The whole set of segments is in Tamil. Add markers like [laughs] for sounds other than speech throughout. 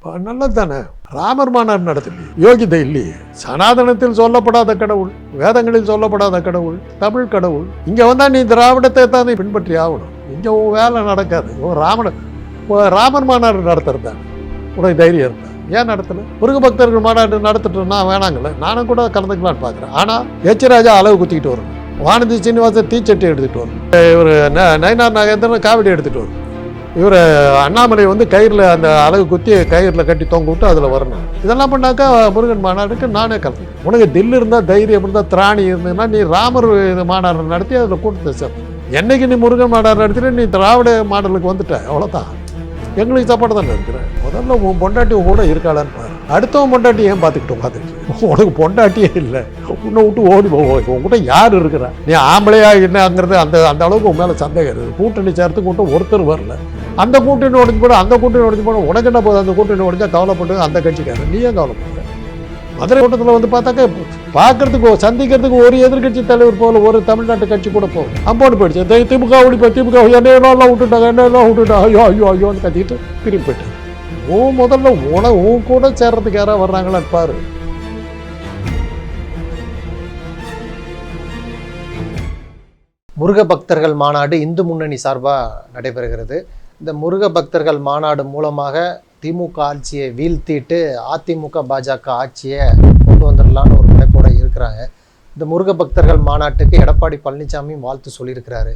இப்போ நல்லது தானே ராமர் மாநாடு நடத்தலையே யோகிதை இல்லையே. சனாதனத்தில் சொல்லப்படாத கடவுள் வேதங்களில் சொல்லப்படாத கடவுள் தமிழ் கடவுள். இங்கே வந்தால் நீ திராவிடத்தை தான் பின்பற்றி ஆகணும். இங்கே உன் வேலை நடக்காது. உன் ராமர் மாநாடு நடத்துறது உடைய உனக்கு தைரியம் இருந்தா ஏன் நடத்தல? முருக பக்தர்கள் மாநாடு நடத்திட்டோம்னா வேணாங்கல்ல? நானும் கூட கலந்துக்கலான்னு பார்க்குறேன் ஆனால் எச்சராஜா அளவு குத்திக்கிட்டு வரணும். வானதி சீனிவாசன் தீச்சட்டி எடுத்துகிட்டு வரணும். இவர் நயனார் நாகேந்திரன் காவடி எடுத்துகிட்டு வரணும். இவர் அண்ணாமலை வந்து கயிறில் அந்த அழகு குத்தி கயிறில் கட்டி தொங்க விட்டு அதில் வரணும். இதெல்லாம் பண்ணாக்கா முருகன் மாநாடுக்கு நானே கலந்து. உனக்கு தில்லு இருந்தால் தைரியம் இருந்தால் திராணி இருந்ததுன்னா நீ ராமர் இது மாநாடு நடத்தி அதில் கூட்டத்தை சேர்த்து. என்னைக்கு நீ முருகன் மாநாடு நடத்திட்டு நீ திராவிட மாடலுக்கு வந்துட்ட. அவ்வளோதான் எங்களுக்கு சாப்பாடு தானே இருக்கிறேன் முதல்ல உன் பொண்டாட்டி உன் கூட இருக்காளான்னு பாரு. அடுத்தவன் பொண்டாட்டி ஏன் பார்த்துக்கிட்டு பார்த்துக்கிட்டு உனக்கு பொண்டாட்டியே இல்லை. உன்னை விட்டு ஓடி போவோம் உன் யார் இருக்கிறா? நீ ஆம்பளையா என்னங்கிறது அந்த அந்த அளவுக்கு உன் மேலே சந்தேகம் இருக்குது. கூட்டணி சேர்த்து கூட்டம் ஒருத்தர் வரல. அந்த கூட்டணி உடஞ்சு போட அந்த கூட்டணி உடஞ்சு போட உனக்கு என்ன போகுது அந்த கூட்டணி உடஞ்சா கவலைப்பட்டது அந்த கட்சிக்காரன். நீ ஏன் கவலைப்படுற மதுரை கூட்டத்தில் வந்து பார்த்தாக்க பார்க்கறதுக்கு சந்திக்கிறதுக்கு ஒரு எதிர்க்கட்சி தலைவர் போல ஒரு தமிழ்நாட்டு கட்சி கூட போகும் அம்போடு போயிடுச்சு. திமுக ஒழிப்பா திமுக என்னெல்லாம் விட்டுட்டாங்க என்னெல்லாம் விட்டுட்டாங்க ஐயோ ஐயோ ஐயோன்னு கத்திட்டு திரும்பி போயிட்டேன். ஓ முதல்ல உன உன் கூட சேர்றதுக்கு யாராவது வர்றாங்களான்னு பாரு. முருக பக்தர்கள் மாநாடு இந்து முன்னணி சார்பாக நடைபெறுகிறது. இந்த முருக பக்தர்கள் மாநாடு மூலமாக திமுக ஆட்சியை வீழ்த்திட்டு அதிமுக பாஜக ஆட்சியை கொண்டு வந்துடலான்னு ஒரு நினைப்போட இருக்கிறாங்க. இந்த முருக பக்தர்கள் மாநாட்டுக்கு எடப்பாடி பழனிசாமி வாழ்த்து சொல்லியிருக்கிறாரு.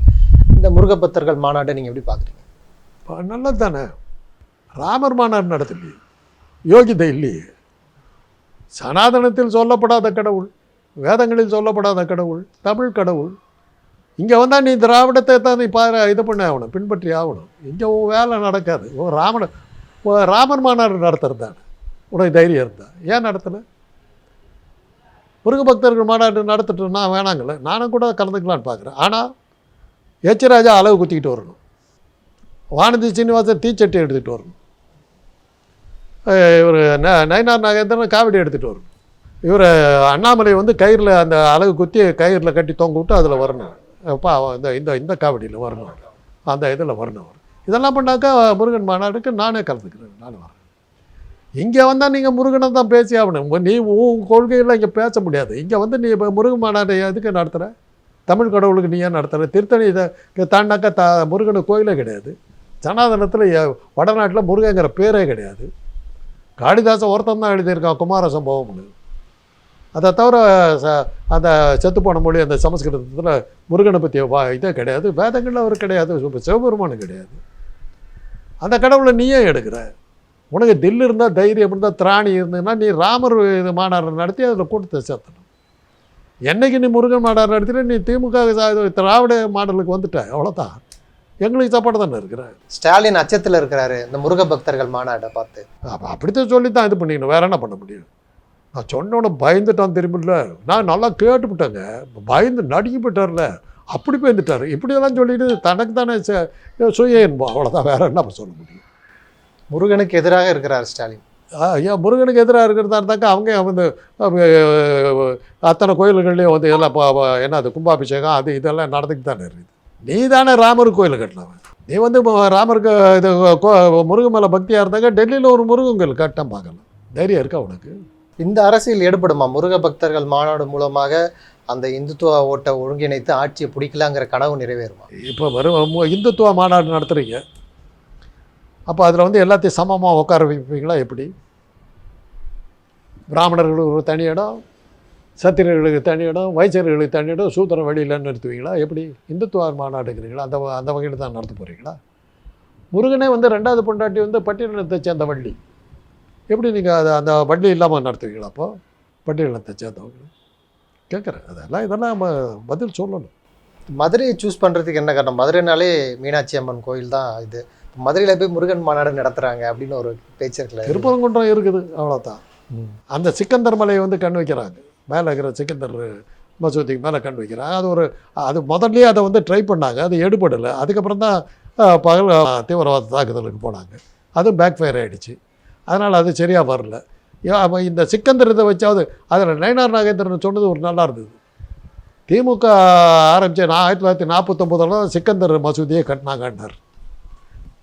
இந்த முருக பக்தர்கள் மாநாட்டை நீங்கள் எப்படி பார்க்குறீங்க? இப்போ நல்லது தானே ராமர் மாநாடு நடத்தலையே யோகிதை இல்லையே. சனாதனத்தில் சொல்லப்படாத கடவுள் வேதங்களில் சொல்லப்படாத கடவுள் தமிழ் கடவுள் இங்கே வந்தால் நீ திராவிடத்தை தான் நீ பா இது பண்ண ஆகணும் பின்பற்றி ஆகணும். இங்கே உன் வேலை நடக்காது. ஓ ராமன ஓ ராமர் மாநாடு நடத்துறதான் உனக்கு தைரியம் இருந்தா. ஏன் நடத்தலை? முருக பக்தர்கள் மாநாடு நடத்திட்டோம்னா வேணாங்கல்ல. நானும் கூட கலந்துக்கலான்னு பார்க்குறேன் ஆனால் எச்சராஜா அளவு குத்திக்கிட்டு வரணும். வானதி சீனிவாசன் தீச்சட்டி எடுத்துகிட்டு வரணும். இவர் ந நயனார் நாகேந்திரன் காவடி எடுத்துகிட்டு வரணும். இவர் அண்ணாமலை வந்து கயிறில் அந்த அழகு குத்தி கயிறில் கட்டி தொங்க விட்டு அதில் வரணும். பா இந்த இந்த இந்த காவடியில் வரணும் அந்த இதில் வரணும் அவர் இதெல்லாம் பண்ணாக்கா முருகன் மாநாடுக்கு நானே கலந்துக்கிறேன் நானும் வரேன். இங்கே வந்தால் நீங்கள் முருகனை தான் பேசி ஆகணும். நீ உன் கொள்கையில் இங்கே பேச முடியாது. இங்கே வந்து நீ இப்போ முருகன் மாநாடு எதுக்கு நடத்துகிற தமிழ் கடவுளுக்கு நீ ஏன் நடத்துகிற திருத்தணி இதை தாண்டாக்கா த முருகனுக்கு கோயிலே கிடையாது. சனாதனத்தில் வடநாட்டில் முருகங்கிற பேரே கிடையாது. காளிதாசன் ஒருத்தன் தான் எழுதியிருக்கான் குமார சம்பவம்னு அதை தவிர ச அந்த செத்துப்போன மொழி அந்த சமஸ்கிருதத்தில் முருகனை பற்றிய வா இதே கிடையாது. வேதங்களில் அவர் கிடையாது. சிவபெருமானும் கிடையாது. அந்த கடவுளை நீயே எடுக்கிற. உனக்கு தில் இருந்தால் தைரியம் இருந்தால் திராணி இருந்ததுன்னா நீ ராமர் இது மாநாடு நடத்தி அதில் கூட்டத்தை சேர்த்தணும். என்னைக்கு நீ முருகன் மாநாடு நடத்திட்டு நீ திமுக திராவிட மாடலுக்கு வந்துட்ட. அவ்வளோதான் எங்களுக்கு சப்போர்ட் தானே இருக்கிற? ஸ்டாலின் அச்சத்தில் இருக்கிறாரு இந்த முருக பக்தர்கள் மாநாட்டை பார்த்து. அப்போ அப்படித்தான் சொல்லி தான் இது பண்ணிக்கணும். வேற என்ன பண்ண முடியும்? நான் சொன்னோட பயந்துட்டான் திரும்பில நான் நல்லா கேட்டுவிட்டேங்க பயந்து நடுங்கி போயிட்டார்ல அப்படி பயந்துட்டார். இப்படியெல்லாம் சொல்லிட்டு தனக்கு தானே சுய என்போம் அவ்வளோதான் வேற என்ன சொல்ல முடியும்? முருகனுக்கு எதிராக இருக்கிறார் ஸ்டாலின். ஏன் முருகனுக்கு எதிராக இருக்கிறதா இருந்தாக்கா அவங்க வந்து அத்தனை கோயில்கள்லேயும் வந்து ப- என்ன அது கும்பாபிஷேகம் அது இதெல்லாம் நடந்துக்கிட்டு தானே இருக்குது. நீ தானே ராமர் கோயில் கட்டினவன். நீ வந்து ராமருக்கு இது முருகன் மேலே பக்தியாக இருந்தாக்கா டெல்லியில் ஒரு முருகன் கோயில் கட்டம் பார்க்கலாம் தைரியம் இருக்கா உனக்கு? இந்த அரசியல் எடுபடுமா முருக பக்தர்கள் மாநாடு மூலமாக அந்த இந்துத்துவ ஓட்டை ஒருங்கிணைத்து ஆட்சியை பிடிக்கலாங்கிற கனவு நிறைவேறுமா? இப்போ வரும் இந்துத்துவ மாநாடு நடத்துகிறீங்க அப்போ அதில் வந்து எல்லாத்தையும் சமமாக உட்கார வைப்பீங்களா எப்படி? பிராமணர்களுக்கு ஒரு தனி இடம் சத்திரியர்களுக்கு தனி இடம் வைசியர்களுக்கு தனி இடம் சூத்திர வழியில் நிறுத்துவீங்களா? எப்படி? இந்துத்துவ மாநாடுங்கிறீங்களா? அந்த வ- அந்த வகையில் தான் நடத்த போகிறீங்களா முருகனே வந்து ரெண்டாவது பொண்டாட்டி வந்து பட்டியலினத்தை சேர்ந்த வள்ளி. எப்படி நீங்கள் அதை அந்த வள்ளி இல்லாமல் நடத்துவீங்களா அப்போ? பட்டியலினத்தை சேர்ந்தவங்க. கேட்குறேன். அதெல்லாம் இதெல்லாம் நம்ம பதில் சொல்லணும். மதுரையை சூஸ் பண்ணுறதுக்கு என்ன காரணம்? மதுரைனாலே மீனாட்சி அம்மன் கோயில் தான் இது. மதுரையில் போய் முருகன் மாநாடு நடத்துகிறாங்க அப்படின்னு ஒரு பேச்சு இருக்குல்ல திருப்பரங்குன்றம் இருக்குது அவ்வளோதான் அந்த சிக்கந்தர் மலையை வந்து கண் வைக்கிறாங்க. மேலே இருக்கிற சிக்கந்தர் மசூதிக்கு மேலே கண் வைக்கிறாங்க. அது ஒரு அது முதல்லயே அதை வந்து ட்ரை பண்ணாங்க. அது எடுபடலை. அதுக்கப்புறம் தான் பகல் தீவிரவாத தாக்குதலுக்கு போனாங்க. அதுவும் பேக் ஃபயர் ஆகிடுச்சு அதனால் அது சரியாக வரல. ஏன் இந்த சிக்கந்தர் இதை வச்சாவது அதில் நயனார் நாகேந்திரன் சொன்னது ஒரு நல்லா இருந்தது. திமுக ஆரம்பித்த நான் ஆயிரத்தி தொள்ளாயிரத்தி நாற்பத்தொம்போதில் தான் சிக்கந்தர் மசூதியை கட்டினாங்கன்னார்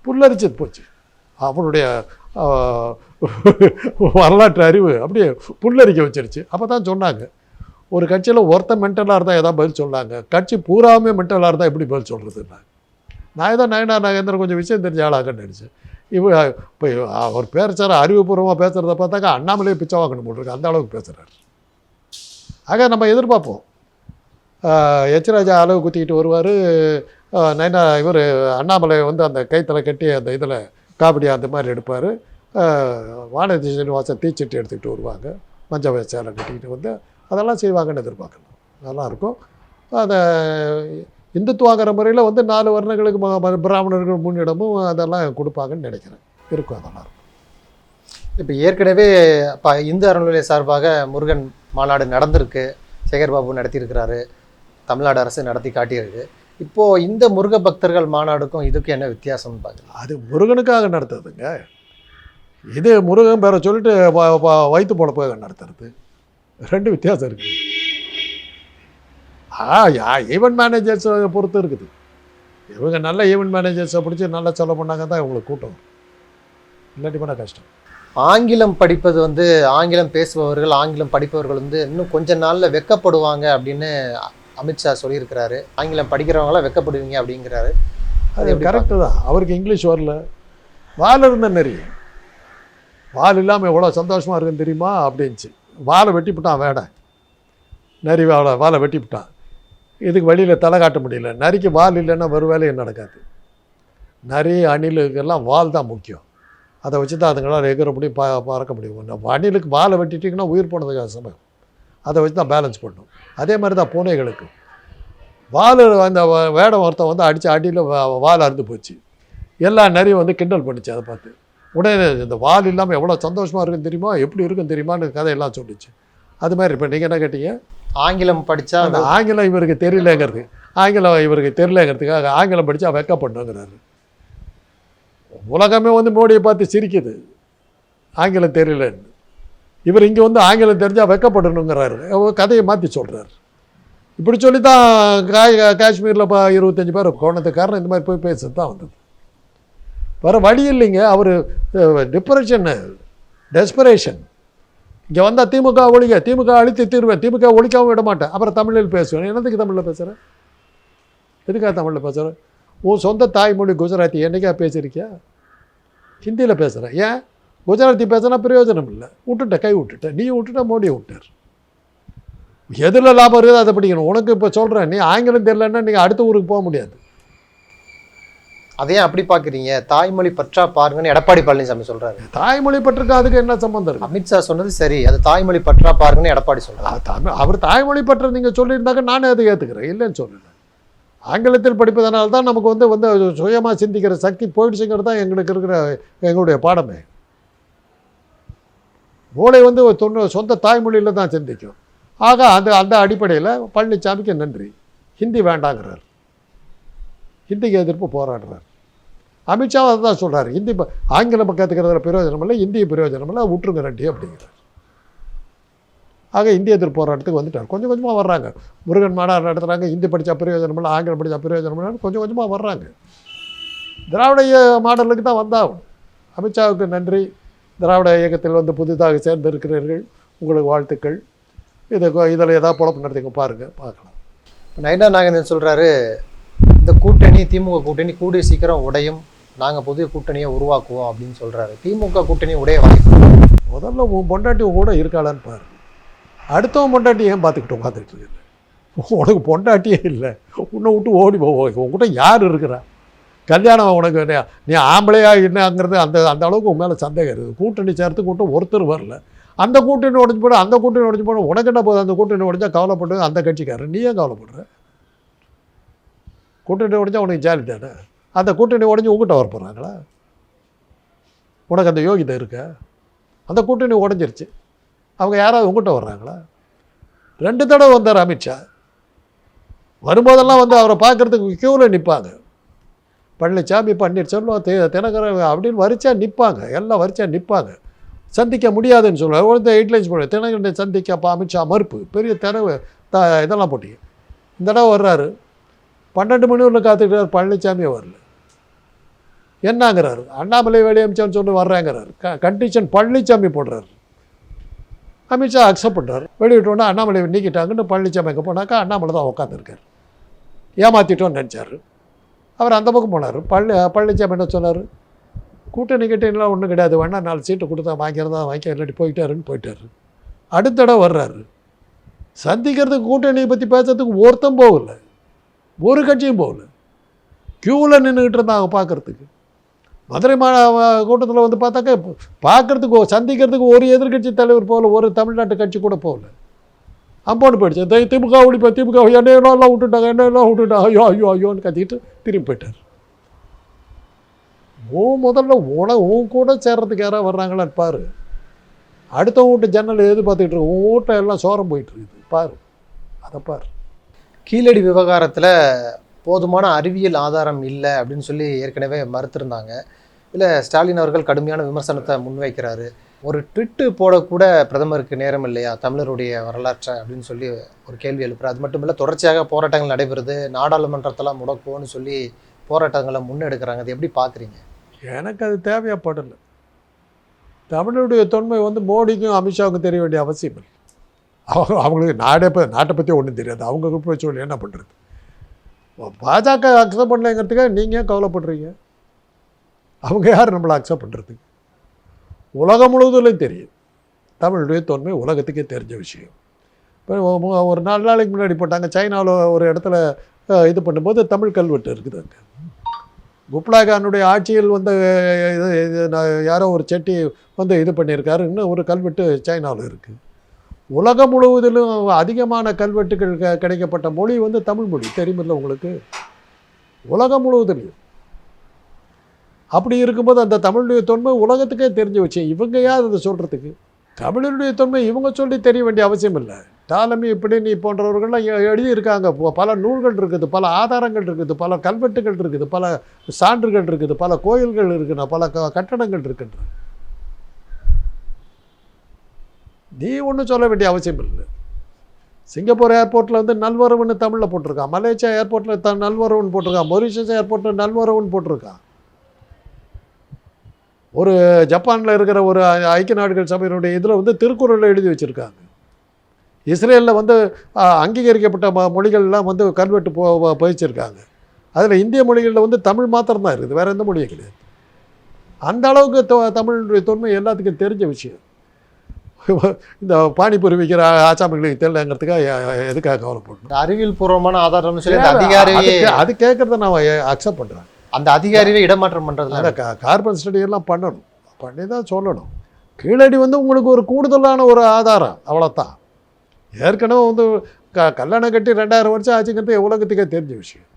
புல்லரிச்சது போச்சு. அவனுடைய வரலாற்று அறிவு அப்படியே புல்லரிக்க வச்சிருச்சு. அப்போ தான் சொன்னாங்க. ஒரு கட்சியில் ஒருத்தன் மென்டலாக இருந்தால் எதாவது பதில் சொன்னாங்க. கட்சி பூராமே மென்டலாக இருந்தால் எப்படி பதில் சொல்கிறதுன்னாங்க நான் ஏதோ நயனார் நாகேந்திரன் கொஞ்சம் விஷயம் தெரிஞ்ச ஆளாக நினச்சேன். இவ இப்போ அவர் பேசுகிற அறிவுபூர்வமாக பேசுகிறத பார்த்தாக்கா அண்ணாமலையே பிச்சை வாங்கணும் போட்டிருக்கு அந்த அளவுக்கு பேசுகிறார் ஆக நம்ம எதிர்பார்ப்போம். ஆஹ் எச் ராஜா அளவு குத்திக்கிட்டு வருவார். நைனா இவர் அண்ணாமலை வந்து அந்த கைத்தில் கட்டி அந்த இதில் காமெடி அந்த மாதிரி எடுப்பார். வானதி சீனிவாசன் தீச்சட்டி எடுத்துக்கிட்டு வருவாங்க. மஞ்சள் சேலை கட்டிக்கிட்டு வந்து அதெல்லாம் செய்வாங்கன்னு எதிர்பார்க்கணும் நல்லாயிருக்கும் அதை இந்துத்துவாங்கிற முறையில் வந்து நாலு வர்ணங்களுக்கு பிராமணர்கள் முன்னிடமும் அதெல்லாம் கொடுப்பாங்கன்னு நினைக்கிறேன். இருக்கும் அதெல்லாம். இப்போ ஏற்கனவே இப்போ இந்து அறநிலைய சார்பாக முருகன் மாநாடு நடந்திருக்கு. சேகர்பாபு நடத்தியிருக்கிறாரு. தமிழ்நாடு அரசு நடத்தி காட்டியிருக்கு. இப்போது இந்த முருக பக்தர்கள் மாநாடுக்கும் இதுக்கும் என்ன வித்தியாசம்னு பார்க்கலாம். அது முருகனுக்காக நடத்துறதுங்க. இது முருகன் பேரை சொல்லிட்டு வயிற்று பொழப்புக்காக நடத்துறது. ரெண்டு வித்தியாசம் இருக்குது ஈவெண்ட் மேனேஜர்ஸை பொறுத்து இருக்குது. இவங்க நல்ல ஈவெண்ட் மேனேஜர்ஸை பிடிச்சி நல்லா சொல்ல பண்ணாங்க தான் இவங்களுக்கு கூட்டம். இல்லாட்டி பண்ண கஷ்டம். ஆங்கிலம் படிப்பது வந்து ஆங்கிலம் பேசுபவர்கள் ஆங்கிலம் படிப்பவர்கள் வந்து இன்னும் கொஞ்ச நாள்ல வெக்கப்படுவாங்க அப்படின்னு அமித்ஷா சொல்லியிருக்கிறாரு. ஆங்கிலம் படிக்கிறவங்களாம் வெக்கப்படுவீங்க அப்படிங்கிறாரு. அது கரெக்டு தான். அவருக்கு இங்கிலீஷ் வரல. வால் இருந்த நிறைய வால் இல்லாமல் எவ்வளோ சந்தோஷமாக இருக்குன்னு தெரியுமா? அப்படின்ச்சு. வாலை வெட்டிவிட்டான் வேடை நரி வாழை வாலை வெட்டிவிட்டான் இதுக்கு வழியில் தலை காட்ட முடியல. நரிக்கு வால் இல்லைன்னா ஒரு வேலையும் நடக்காது. நரி அணிலுக்கெல்லாம் வால் தான் முக்கியம். அதை வச்சு தான் அதுங்களால் எகிற முடியும் பா பறக்க முடியும். நம்ம அணிலுக்கு வாலை வெட்டிட்டிங்கன்னா உயிர் போனதுக்காக சமயம் அதை வச்சு தான் பேலன்ஸ் பண்ணும் அதே மாதிரி தான் பூனைகளுக்கு. வால் அந்த வேடம் ஒருத்தன் வந்து அடித்து அடியில் வால் அறுந்து போச்சு. எல்லா நரியும் வந்து கிண்டல் பண்ணிச்சு அதை பார்த்து. உடனே இந்த வால் இல்லாமல் எவ்வளோ சந்தோஷமாக இருக்குன்னு தெரியுமா? எப்படி இருக்குன்னு தெரியுமான்னு கதையெல்லாம் சொல்லிச்சு. அது மாதிரி இப்போ நீங்கள் என்ன கேட்டீங்க? ஆங்கிலம் படிச்சா அந்த ஆங்கிலம் இவருக்கு தெரியலங்கிறது. ஆங்கிலம் இவருக்கு தெரியலங்கிறதுக்காக ஆங்கிலம் படித்தா வெக்கப்படுங்கிறாரு உலகமே வந்து மோடியை பார்த்து சிரிக்குது. ஆங்கிலம் தெரியலன்னு. இவர் இங்கே வந்து ஆங்கிலம் தெரிஞ்சால் வெக்கப்படணுங்கிறாரு. கதையை மாற்றி சொல்கிறாரு இப்படி சொல்லி தான் காய் காஷ்மீரில் இப்போ இருபத்தஞ்சி பேர் காரணம் இந்த மாதிரி போய் பேசுறது தான் வந்தது. வேறு வழி இல்லைங்க. அவர் டிப்ரெஷன்னு டெஸ்பரேஷன் இங்கே வந்தால் திமுக ஒழிக திமுக அழித்து தீர்வேன். திமுக ஒழிக்கவும் விட மாட்டேன். அப்புறம் தமிழில் பேசுவேன். என்னத்துக்கு தமிழில் பேசுகிறேன் எதுக்காக தமிழில் பேசுகிறேன் உன் சொந்த தாய்மொழி குஜராத்தி என்னைக்கா பேசியிருக்கியா? ஹிந்தியில் பேசுகிறேன் ஏன்? குஜராத்தி பேசினா பிரயோஜனம் இல்லை. விட்டுட்டேன் கை விட்டுட்டேன் நீ விட்டுட்ட மோடியை விட்டார். எதில் லாபம் இருக்குதோ அதை படிக்கணும். உனக்கு இப்போ சொல்கிறேன் நீ ஆங்கிலம் தெரிலன்னா நீங்கள் அடுத்த ஊருக்கு போக முடியாது. அதையும் அப்படி பாக்குறீங்க தாய்மொழி பற்றா பாருங்கன்னு எடப்பாடி பழனிசாமி சொல்றாரு. தாய்மொழி பற்றுக்கு அதுக்கு என்ன சம்மந்தம் இருக்கு? அமித்ஷா சொன்னது சரி அது தாய்மொழி பற்றா பாருங்கன்னு எடப்பாடி தமிழ் அவர் தாய்மொழி பற்ற நீங்கள் சொல்லியிருந்தாக்க நானே அதை ஏற்றுக்கிறேன் இல்லைன்னு சொல்லலை. ஆங்கிலத்தில் படிப்பதனால தான் நமக்கு வந்து வந்து சுயமாக சிந்திக்கிற சக்தி போயிடுச்சுங்கிறது தான் எங்களுக்கு இருக்கிற எங்களுடைய பாடமே. மூளை வந்து தொண்ணூ சொந்த தாய்மொழியில் தான் சிந்திக்கும். ஆக அந்த அந்த அடிப்படையில் பழனிசாமிக்கு நன்றி. ஹிந்தி வேண்டாங்கிறார். ஹிந்திக்கு எதிர்ப்பு போராடுறார். அமித்ஷா அதை தான் சொல்கிறார் ஹிந்தி ஆங்கிலம் கற்றுக்கிறதுல பிரயோஜனம் இல்லை இந்திய பிரயோஜனம் இல்லை விட்டுருங்க ரெண்டி அப்படிங்கிறார். ஆக இந்திய எதிர்ப்பு போராட்டத்துக்கு வந்துட்டார். கொஞ்சம் கொஞ்சமாக வர்றாங்க. முருகன் மாநாடு நடத்துகிறாங்க ஹிந்தி படித்தா பிரயோஜனம் இல்லை ஆங்கிலம் படித்தா பிரயோஜனம் இல்லைன்னு கொஞ்சம் கொஞ்சமாக வர்றாங்க. திராவிட இய- மாடலுக்கு தான் வந்தாகணும் அமித்ஷாவுக்கு நன்றி. திராவிட இயக்கத்தில் வந்து புதிதாக சேர்ந்திருக்கிறீர்கள். உங்களுக்கு வாழ்த்துக்கள். இதை இதில் ஏதாவது பொழப்பு நடத்திங்க பாருங்கள் பார்க்கலாம். நைனா நாகேந்திரன் சொல்கிறாரு இந்த கூட்டணி திமுக கூட்டணி கூடிய சீக்கிரம் உடையும். நாங்கள் புதிய கூட்டணியை உருவாக்குவோம் அப்படின்னு சொல்கிறாரு திமுக கூட்டணி உடைய வாய்ப்பு. முதல்ல உன் பொண்டாட்டி உன் கூட இருக்காளான்னு பாரு. அடுத்தவன் பொண்டாட்டி ஏன் பார்த்துக்கிட்டு உட்காந்துக்கிட்டு இருக்கு உனக்கு பொண்டாட்டியே இல்லை. உன்னை விட்டு ஓடி போவோம் உங்ககிட்ட யார் இருக்கிறா? கல்யாணம் உனக்கு நீ ஆம்பளையா என்னங்கிறது அந்த அந்த அளவுக்கு உன் மேலே சந்தேகம் இருக்குது. கூட்டணி சேர்த்து கூட்டம் ஒருத்தர் வரல. அந்த கூட்டணி உடஞ்சி போட அந்த கூட்டணி உடஞ்சி போட உனக்கு என்ன போகுது அந்த கூட்டணி உடஞ்சா கவலைப்பட்டு அந்த கட்சிக்காரன். நீ ஏன் கவலைப்படுற? கூட்டணி உடஞ்சா உனக்கு ஜாலி தானே? அந்த கூட்டணி உடஞ்சி உங்ககிட்ட வர போகிறாங்களா உனக்கு அந்த யோகிதை இருக்க? அந்த கூட்டணி உடஞ்சிருச்சு. அவங்க யாராவது உங்ககிட்ட வர்றாங்களா? ரெண்டு தடவை வந்தார் அமித்ஷா வரும்போதெல்லாம் வந்து அவரை பார்க்கறதுக்கு க்யூவில் நிற்பாங்க பழனிசாமி பன்னீர்செல்வம் தி தினகரன் அப்படின்னு வரிச்சா நிற்பாங்க எல்லாம் வரிச்சா நிற்பாங்க சந்திக்க முடியாதுன்னு சொல்லுவார் ஒரு ஹெட்லைன்ஸ் போடுவார் தினகரனை சந்திக்க அப்போ அமித்ஷா மறுப்பு. பெரிய தினவு த இதெல்லாம் போட்டிங்க. இந்த தடவை வர்றாரு. பன்னெண்டு மணி வரல காத்துக்கிட்டார் பழனிசாமியே வரல. என்னங்கிறாரு. அண்ணாமலை வெளியமிச்சான்னு சொல்லி வர்றேங்கிறாரு. க கண்டிஷன் பழனிசாமி போடுறாரு. அமித்ஷா அக்செப்ட் பண்ணுறாரு வெளியிட்டோன்னா அண்ணாமலை நீக்கிட்டாங்கன்னு பழனிசாமி எங்கே போனாக்கா அண்ணாமலை தான் உட்காந்துருக்காரு ஏமாற்றிட்டோன்னு நினச்சாரு. அவர் அந்த பக்கம் போனார். பழனி பழனிசாமி என்ன சொன்னார்? கூட்டணி கிட்டலாம் ஒன்றும் கிடையாது. வேணா நாலு சீட்டு கொடுத்தா வாங்கிறதா வாங்கி இல்லாட்டி போயிட்டாருன்னு போயிட்டாரு. அடுத்த தடவை வர்றாரு. சந்திக்கிறதுக்கு கூட்டணியை பற்றி பேசுறதுக்கு ஒருத்தம் போகல. ஒரு கட்சியும் போகல. க்யூவில் நின்றுக்கிட்டு இருந்தாங்க பார்க்குறதுக்கு மதுரை மா கூட்டத்தில் வந்து பார்த்தாக்கா பார்க்குறதுக்கு சந்திக்கிறதுக்கு ஒரு எதிர்க்கட்சி தலைவர் போகல ஒரு தமிழ்நாட்டு கட்சி கூட போகல. அம்போன்னு போயிடுச்சு. இந்த திமுக ஒழிப்பா திமுக என்னெல்லாம் விட்டுட்டாங்க என்னெல்லாம் விட்டுட்டாங்க ஐயோ ஐயோ ஐயோன்னு கத்திக்கிட்டு திரும்பி போயிட்டார். ஓ முதல்ல உன உன் கூட சேர்றதுக்கு யாராவது வர்றாங்களான்னு பாரு. அடுத்த வீட்டு ஜன்னல் எது பார்த்துக்கிட்டு இருக்கு உன் வீட்டை எல்லாம் சோரம் போயிட்டுருக்குது பாரு அதை பாரு. கீழடி விவகாரத்தில் போதுமான அறிவியல் ஆதாரம் இல்லை அப்படின்னு சொல்லி ஏற்கனவே மறுத்திருந்தாங்க. இல்லை ஸ்டாலின் அவர்கள் கடுமையான விமர்சனத்தை முன்வைக்கிறாரு. ஒரு ட்விட்டு போடக்கூட பிரதமருக்கு நேரம் இல்லையா? தமிழருடைய வரலாற்றை அப்படின்னு சொல்லி ஒரு கேள்வி எழுப்புறாரு. அது மட்டும் இல்லை தொடர்ச்சியாக போராட்டங்கள் நடைபெறுது. நாடாளுமன்றத்தெல்லாம் முடக்குவோன்னு சொல்லி போராட்டங்களை முன்னெடுக்கிறாங்க. அது எப்படி பார்க்குறீங்க எனக்கு அது தேவையாப்படலை தமிழருடைய தொன்மை வந்து மோடிக்கும் அமித்ஷாவுக்கும் தெரிய வேண்டிய அவசியம் இல்லை. அவங்க அவங்களுக்கு நாடே நாட்டை பற்றி ஒன்றும் தெரியாது. அவங்க குறிப்பிட சொல்லி என்ன பண்ணுறது பாஜக அக்செப்ட் பண்ணலைங்கிறதுக்காக நீங்கள் ஏன் கவலைப்படுறீங்க? அவங்க யார் நம்மளை அக்செப்ட் பண்ணுறது உலகம் முழுவதும் தெரியும். தமிழுடைய தொன்மை உலகத்துக்கே தெரிஞ்ச விஷயம். இப்போ ஒரு நாலு நாளைக்கு முன்னாடி போட்டாங்க. சைனாவில் ஒரு இடத்துல இது பண்ணும்போது தமிழ் கல்வெட்டு இருக்குது அங்கே. குப்லாகானுடைய ஆட்சியில் வந்து இது இது நான் யாரோ ஒரு செட்டி வந்து இது பண்ணியிருக்காரு இன்னும் ஒரு கல்வெட்டு சைனாவில் இருக்குது உலகம் முழுவதிலும் அதிகமான கல்வெட்டுகள் க கிடைக்கப்பட்ட மொழி வந்து தமிழ் மொழி. தெரியுமில்ல உங்களுக்கு? உலகம் முழுவதிலையும் அப்படி இருக்கும்போது அந்த தமிழுடைய தொன்மை உலகத்துக்கே தெரிஞ்ச வச்சேன் இவங்க யார் அதை சொல்கிறதுக்கு தமிழனுடைய தொன்மை இவங்க சொல்லி தெரிய வேண்டிய அவசியம் இல்லை. டாலமி இப்படி நீ போன்றவர்கள்லாம் எ- எழுதியிருக்காங்க. பல நூல்கள் இருக்குது பல ஆதாரங்கள் இருக்குது பல கல்வெட்டுகள் இருக்குது பல சான்றுகள் இருக்குது பல கோயில்கள் இருக்குண்ணா பல க- கட்டடங்கள் இருக்கின்றன நீ ஒன்றும் சொல்ல வேண்டிய அவசியம் இல்லை. சிங்கப்பூர் ஏர்போர்ட்டில் வந்து நல்வரவுன்னு தமிழில் போட்டிருக்கான். மலேசியா ஏர்போர்ட்டில் த நல்வரவுன்னு போட்டிருக்கான். மொரிஷியஸ் ஏர்போர்ட்டில் நல்வரவுன்னு போட்டிருக்கான். ஒரு ஜப்பானில் இருக்கிற ஒரு ஐக்கிய நாடுகள் சபையினுடைய இதில் வந்து திருக்குறளில் எழுதி வச்சுருக்காங்க. இஸ்ரேலில் வந்து அங்கீகரிக்கப்பட்ட ம மொழிகள்லாம் வந்து கல்வெட்டு போ போ- பதிச்சிருக்காங்க அதில் இந்திய மொழிகளில் வந்து தமிழ் மாத்திரம்தான் இருக்குது வேறு எந்த மொழியும் கிடையாது. அந்த அளவுக்கு தொ- தமிழுடைய தொன்மை எல்லாத்துக்கும் தெரிஞ்ச விஷயம். [laughs] இந்த பானிபூரி விற்கிற ஆச்சாமிகளுக்கு தெரியலங்கிறதுக்காக எதுக்காக கவலைப்படணும்? அறிவியல் பூர்வமான ஆதாரம்னு சொல்லி அந்த அதிகாரியே அது- அது கேட்குறத நான் அக்செப்ட் பண்ணுறேன் அந்த அதிகாரியே இடமாற்றம் கா கார்பன் ஸ்டடி எல்லாம் பண்ணணும். பண்ணி தான் சொல்லணும். கீழடி வந்து உங்களுக்கு ஒரு கூடுதலான ஒரு ஆதாரம் அவ்வளோதான் ஏற்கனவே வந்து க கல்யாணம் கட்டி ரெண்டாயிரம் வருஷம் ஆச்சுங்கிறது உலகத்துக்கே தெரிஞ்ச விஷயம்.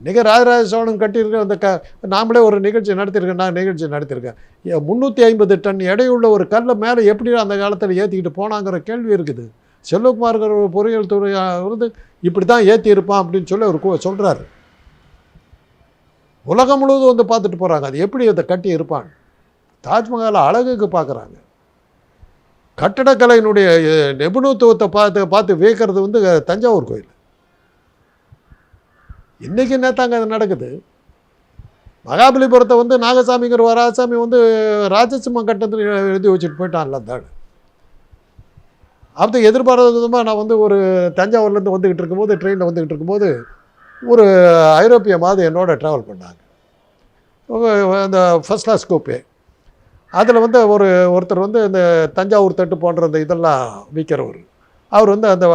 இன்றைக்கி ராஜராஜ சோழன் கட்டியிருக்க அந்த க நாமளே ஒரு நிகழ்ச்சி நடத்தியிருக்கேன் நான் நிகழ்ச்சி நடத்தியிருக்கேன். முந்நூற்றி ஐம்பது டன் எடையுள்ள ஒரு கல்லை மேலே எப்படி அந்த காலத்தில் ஏற்றிக்கிட்டு போனாங்கிற கேள்வி இருக்குது. செல்வகுமார்ங்கிற ஒரு பொறியியல் துறை வந்து இப்படி தான் ஏற்றி இருப்பான் அப்படின்னு சொல்லி அவர் சொல்கிறாரு உலகம் முழுவதும் வந்து பார்த்துட்டு போகிறாங்க அது எப்படி அதை கட்டி இருப்பான் தாஜ்மஹாலை அழகுக்கு பார்க்குறாங்க. கட்டடக்கலையினுடைய நிபுணத்துவத்தை பார்த்து பார்த்து வியக்கிறது வந்து தஞ்சாவூர் கோயில். இன்றைக்கி நேத்தாங்க அது நடக்குது. மகாபலிபுரத்தை வந்து நாகசாமிங்கிற வராசாமி வந்து ராஜசிம்மம் கட்டத்தில் எழுதி வச்சுட்டு போயிட்டான்ல தாடு அப்போ எதிர்பாராத விதமாக நான் வந்து ஒரு தஞ்சாவூர்லேருந்து வந்துக்கிட்டு இருக்கும்போது ட்ரெயினில் வந்துக்கிட்டு இருக்கும்போது ஒரு ஐரோப்பிய மாதம் என்னோட ட்ராவல் பண்ணாங்க. அந்த ஃபஸ்ட் கிளாஸ் கோப்பே அதில் வந்து ஒரு ஒருத்தர் வந்து இந்த தஞ்சாவூர் தட்டு போன்ற இந்த இதெல்லாம் விற்கிறவர் அவர் வந்து அந்த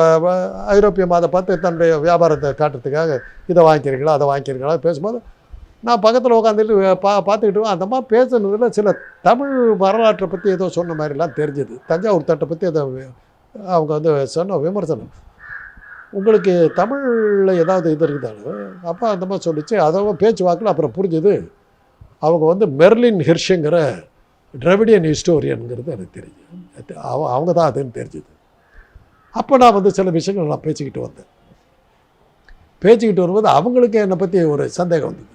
ஐரோப்பிய மாதை பார்த்து தன்னுடைய வியாபாரத்தை காட்டுறதுக்காக இதை வாங்கிக்கிறீங்களா அதை வாங்கிக்கிறீங்களா பேசும்போது நான் பக்கத்தில் உட்காந்துட்டு பா பார்த்துக்கிட்டு அந்த மாதிரி பேசுனதில் சில தமிழ் வரலாற்றை பற்றி ஏதோ சொன்ன மாதிரிலாம் தெரிஞ்சுது. தஞ்சாவூர் தட்டை பற்றி அதை அவங்க வந்து சொன்ன விமர்சனம். உங்களுக்கு தமிழில் ஏதாவது இது இருக்குதானு அப்போ அந்த மாதிரி சொல்லிச்சு. பேச்சு வாக்கில் அப்புறம் புரிஞ்சுது. அவங்க வந்து மெர்லின் ஹிர்ஷுங்கிற டிரவிடியன் ஹிஸ்டோரியனுங்கிறது எனக்கு தெரியும் அவ அவங்க தான் அதுன்னு தெரிஞ்சுது. அப்போ நான் வந்து சில விஷயங்கள் நான் பேசிக்கிட்டு வந்தேன். பேசிக்கிட்டு வரும்போது அவங்களுக்கு என்னை பற்றி ஒரு சந்தேகம் வந்தது.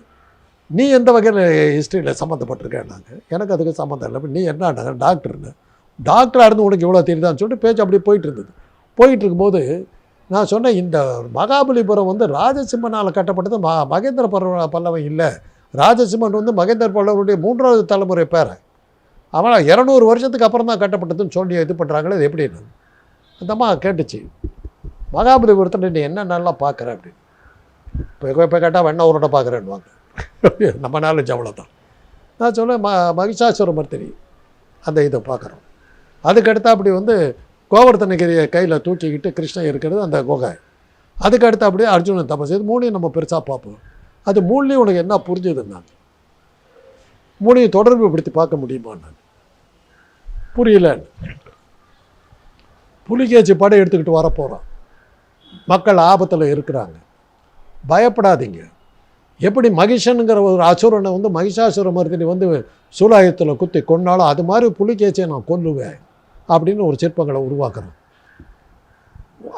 நீ எந்த வகையில் ஹிஸ்ட்ரியில் சம்மந்தப்பட்டிருக்கேன்னாங்க எனக்கு அதுக்கு சம்மந்தம் இல்லை. நீ என்ன டாக்டர்னு. டாக்டராக இருந்து உனக்கு இவ்வளோ தெரியுதான்னு சொல்லிட்டு பேச்சு அப்படியே போயிட்டு இருந்தது. போயிட்டு இருக்கும்போது நான் சொன்னேன் இந்த மகாபலிபுரம் வந்து ராஜசிம்மனால் கட்டப்பட்டது. ம மகேந்திர பர்வ பல்லவன் இல்லை. ராஜசிம்மன் வந்து மகேந்திர பல்லவனுடைய மூன்றாவது தலைமுறை பேர். அவனால் இரநூறு வருஷத்துக்கு அப்புறம் தான் கட்டப்பட்டதுன்னு சொல்லி இது பண்ணுறாங்களே அது எப்படின்னு அந்த அம்மா கேட்டுச்சு. மகாபலிபுரத்தில் நீ என்ன நல்லா பார்க்குற அப்படின்னு. இப்போ இப்போ கேட்டால் வெண்ண உருண்டை பார்க்குறேன்னுவாங்க [laughs] நம்ம நாலேஜ் அவ்வளோதான் நான் சொல்லுவேன் ம மகிஷாசுரமர்த்தினி அந்த இதை பார்க்குறோம் அதுக்கடுத்து அப்படி வந்து கோவர்த்தனகிரியை கையில் தூக்கிக்கிட்டு கிருஷ்ணன் இருக்கிறது அந்த குகை. அதுக்கு அடுத்து அப்படியே அர்ஜுனன் தபஸ் இது மூணையும் நம்ம பெருசாக பார்ப்போம். அது மூணுலேயும் உனக்கு என்ன புரிஞ்சுதுன்னாங்க மூணையும் தொடர்பு படுத்தி பார்க்க முடியுமான்னு புரியலன்னு. புலிகேச்சி படை எடுத்துக்கிட்டு வரப்போகிறோம் மக்கள் ஆபத்தில் இருக்கிறாங்க. பயப்படாதீங்க. எப்படி மகிஷனுங்கிற ஒரு அசுரனை வந்து மகிஷாசுர மருத்துவ வந்து சூலாயத்தில் குத்தி கொன்னாலும் அது மாதிரி புலிகேச்சியை நான் கொல்லுவேன். அப்படின்னு ஒரு சிற்பங்களை உருவாக்குறோம்.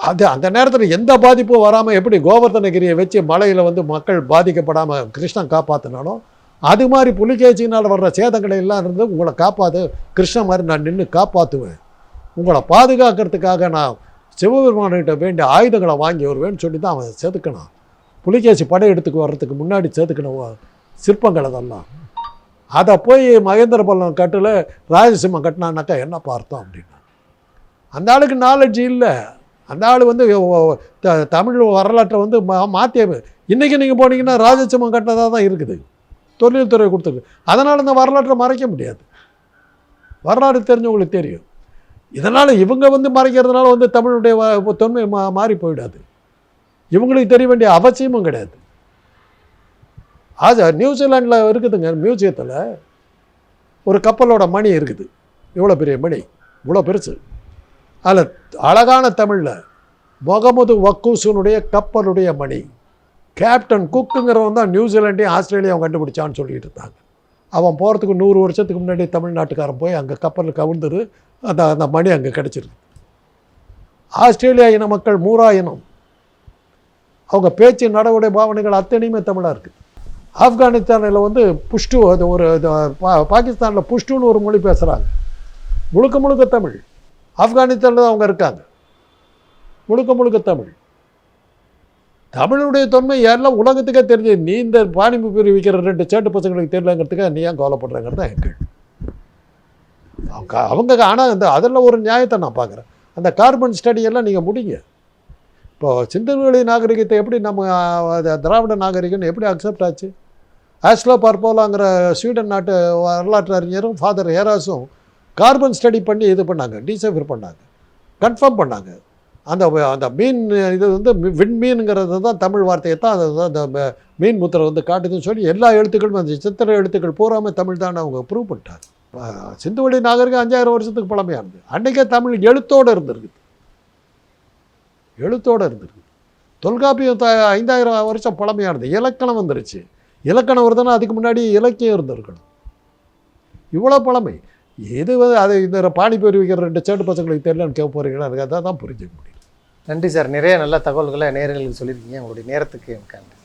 அது அந்த நேரத்தில் எந்த பாதிப்பும் வராமல் எப்படி கோவர்தனகிரியை வச்சு மலையில் வந்து மக்கள் பாதிக்கப்படாமல் கிருஷ்ணன் காப்பாற்றினாலும் அது மாதிரி புலிகேச்சினால் வர்ற சேதங்களை எல்லாம் இருந்து உங்களை காப்பாற்று கிருஷ்ணன் மாதிரி நான் நின்று காப்பாற்றுவேன் உங்களை பாதுகாக்கிறதுக்காக நான் சிவபெருமான்கிட்ட வேண்டிய ஆயுதங்களை வாங்கி வருவேன்னு சொல்லி தான் அவன் செதுக்கினான். புலிகேசி படையெடுத்துக்கு வர்றதுக்கு முன்னாடி செதுக்கின சிற்பங்கள் அதெல்லாம். அதை போய் மகேந்திர பல்லவன் கட்டில் ராஜசிம்மம் கட்டினானாக்கா என்ன பார்த்தோம் அப்படின்னா அந்த ஆளுக்கு நாலேஜ் இல்லை. அந்த ஆள் வந்து த- தமிழ் வரலாற்றை வந்து மா மாற்றிய இன்றைக்கி நீங்கள் போனீங்கன்னா ராஜசிம்மம் கட்டினதாக தான் இருக்குது. தொழில்துறை கொடுத்துருக்கு. அதனால் இந்த வரலாற்றை மறைக்க முடியாது. வரலாறு தெரிஞ்சவங்களுக்கு தெரியும். இதனால் இவங்க வந்து மறைக்கிறதுனால வந்து தமிழுடைய தொன்மை மா மாறி போயிடாது. இவங்களுக்கு தெரிய வேண்டிய அவசியமும் கிடையாது. அது நியூசிலாண்டில் இருக்குதுங்க மியூசியத்தில் ஒரு கப்பலோட மணி இருக்குது. இவ்வளோ பெரிய மணி இவ்வளோ பெருசு. அதில் அழகான தமிழில் முகமது வக்கூசனுடைய கப்பலுடைய மணி கேப்டன் குக்குங்கிறவன் தான் நியூசிலாண்டையும் ஆஸ்திரேலியாவும் கண்டுபிடிச்சான்னு சொல்லிட்டு இருந்தாங்க. அவன் போகிறதுக்கு நூறு வருஷத்துக்கு முன்னாடி தமிழ்நாட்டுக்காரன் போய் அங்கே கப்பலில் கவிழ்ந்துரு அந்த அந்த மணி அங்கே கிடச்சிருக்கு ஆஸ்திரேலியா இன மக்கள் மூரா இனம் அவங்க பேச்சு நடவடை பாவனைகள் அத்தனையுமே தமிழாக இருக்குது ஆப்கானிஸ்தானில் வந்து புஷ்டு அது ஒரு பா பாகிஸ்தானில் புஷ்டுன்னு ஒரு மொழி பேசுகிறாங்க முழுக்க முழுக்க தமிழ். ஆப்கானிஸ்தானில் தான் அவங்க இருக்காங்க. முழுக்க முழுக்க தமிழ். தமிழுடைய தொன்மை எல்லாம் உலகத்துக்கே தெரிஞ்சு நீ இந்த பானிபூரி விற்கிற ரெண்டு சேட்டு பசங்களுக்கு தெரியலங்கிறதுக்காக நீ ஏன் கவலைப்படுறங்கிறது தான் எங்கள் அவங்க அவங்க ஆனால் அந்த அதில் ஒரு நியாயத்தை நான் பார்க்குறேன். அந்த கார்பன் ஸ்டடியெல்லாம் நீங்கள் முடிங்க. இப்போ சிந்தன்வெளி நாகரிகத்தை எப்படி நம்ம திராவிட நாகரிகம் எப்படி அக்செப்ட் ஆச்சு? ஆஸ்லோ பார்ப்போலாங்கிற ஸ்வீடன் நாட்டு வரலாற்று அறிஞரும் ஃபாதர் ஹேராஸும் கார்பன் ஸ்டடி பண்ணி இது பண்ணாங்க டீசைஃபர் பண்ணாங்க கன்ஃபார்ம் பண்ணாங்க. அந்த அந்த மீன் இது வந்து விண் விண்மீனுங்கிறது தான் தமிழ் வார்த்தையை தான் அதை தான் அந்த மீன் முத்திரை வந்து காட்டுதுன்னு சொல்லி எல்லா எழுத்துக்களும் அந்த சித்திர எழுத்துக்கள் பூராமல் தமிழ் தான் அவங்க ப்ரூவ் பண்ணிட்டாங்க. சிந்துவெளி நாகரிகம் அஞ்சாயிரம் வருஷத்துக்கு பழமையானது. அன்றைக்கே தமிழ் எழுத்தோடு இருந்திருக்குது. எழுத்தோடு இருந்திருக்கு தொல்காப்பியம் த ஐந்தாயிரம் வருஷம் பழமையானது. இலக்கணம் வந்துருச்சு. இலக்கணம் வருதுன்னா அதுக்கு முன்னாடி இலக்கியம் இருந்திருக்கணும். இவ்வளோ பழமை. எது வந்து அது இந்த பானிபூரி வைக்கிற ரெண்டு சேட்டு பசங்களுக்கு தெரியலன்னு கேட்க போகிறீங்களா எனக்கு அதான் தான் புரிஞ்சுக்க முடியும் நன்றி சார். நிறைய நல்ல தகவல்களை நேர்களுக்கு சொல்லியிருக்கீங்க. உங்களுடைய நேரத்துக்கு எனக்கு நன்றி.